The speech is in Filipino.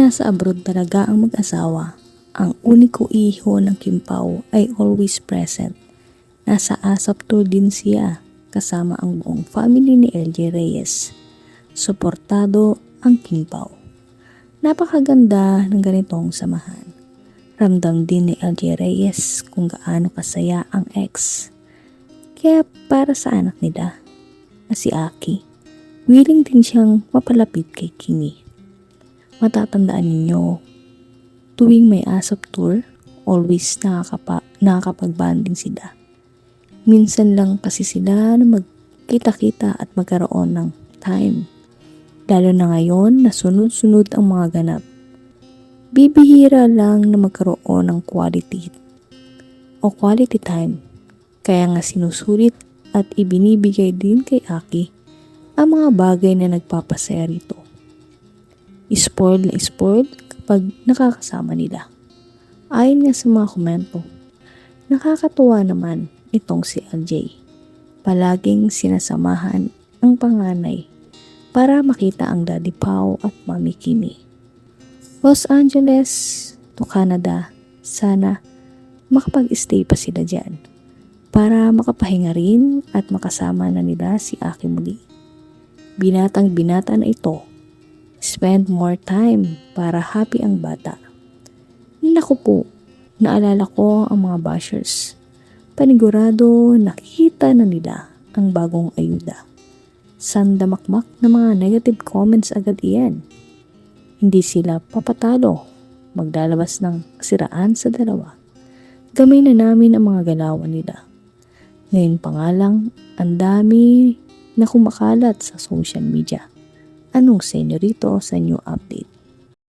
nasa abroad talaga ang mag-asawa, ang uniko iho ng Kimpaw ay always present. Nasa ASAP tour din siya kasama ang buong family ni LJ Reyes. Suportado ang Kimpaw. Napakaganda ng ganitong samahan. Ramdam din ni LJ Reyes kung gaano kasaya ang ex. Kaya para sa anak nila, na si Aki, willing din siyang mapalapit kay Kimi. Matatandaan ninyo, tuwing may ASAP tour, always nakakapa, nakakapag-banding sila. Minsan lang kasi sila na magkita-kita at magkaroon ng time. Lalo na ngayon na sunod-sunod ang mga ganap. Bibihira lang na magkaroon ng quality o quality time. Kaya nga sinusulit at ibinibigay din kay Aki ang mga bagay na nagpapasaya rito. Spoiled na spoiled kapag nakakasama nila. Ayon nga sa mga komento, nakakatuwa naman itong si LJ. Palaging sinasamahan ang panganay para makita ang Daddy Pau at Mami Kimi. Los Angeles to Canada, sana makapag-stay pa sila dyan para makapahinga rin at makasama na nila si Aki muli. Binatang binata na ito, spend more time para happy ang bata. Naku po, naalala ko ang mga bashers. Panigurado nakita na nila ang bagong ayuda. Sandamakmak na mga negative comments agad iyan. Hindi sila papatalo, maglalabas ng siraan sa dalawa. Gamay na namin ang mga galawan nila. Ngayon pa nga lang, ang dami na kumakalat sa social media. Anong senyo rito sa new update?